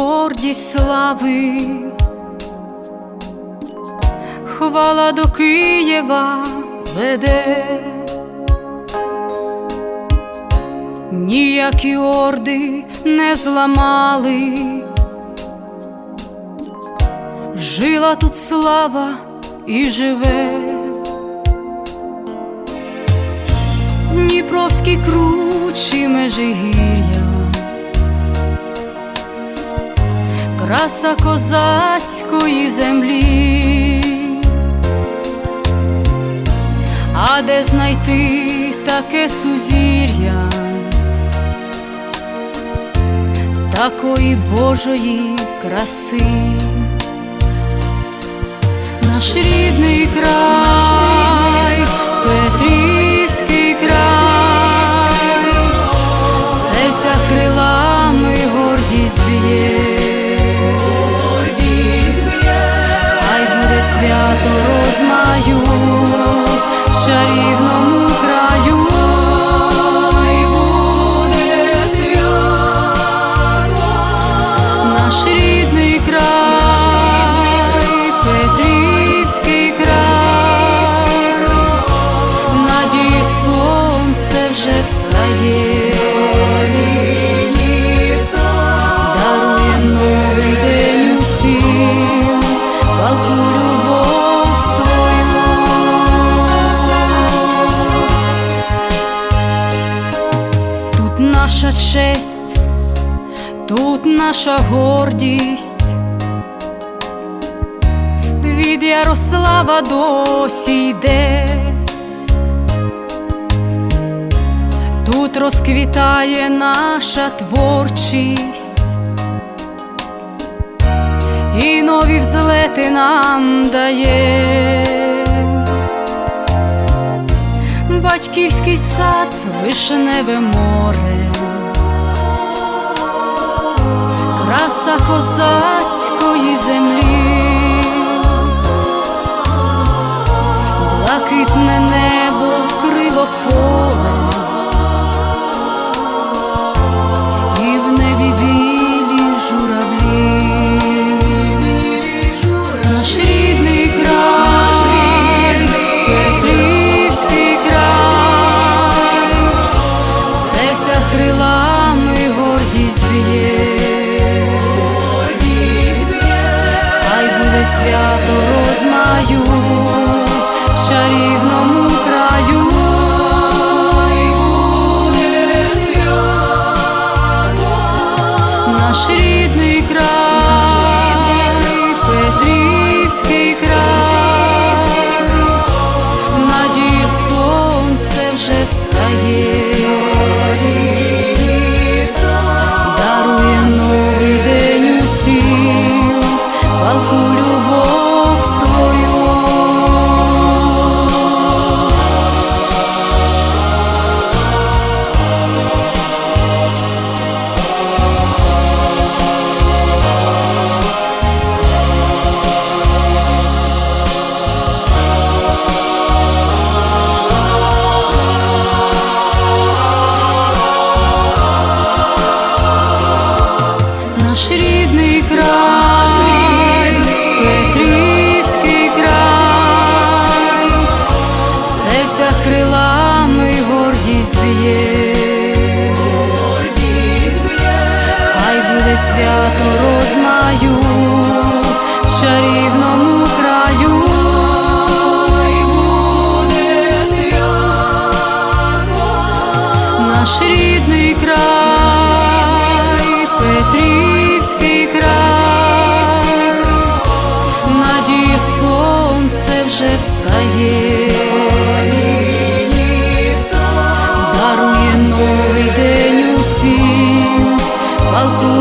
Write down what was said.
гордість слави, хвала до Києва веде, ніякі орди не зламали, жила тут слава і живе. Дніпровські кручі межигір'я, краса козацької землі, а де знайти таке сузір'я, такої Божої краси, наш рідний край, чарівному краю. Наш рідний край, Петрівський край, надії сонце вже встає, дарує новий день усім, палку честь, тут наша гордість, від Ярослава досі йде, тут розквітає наша творчість, і нові взлети нам дає. Батьківський сад, вишневе море, краса aku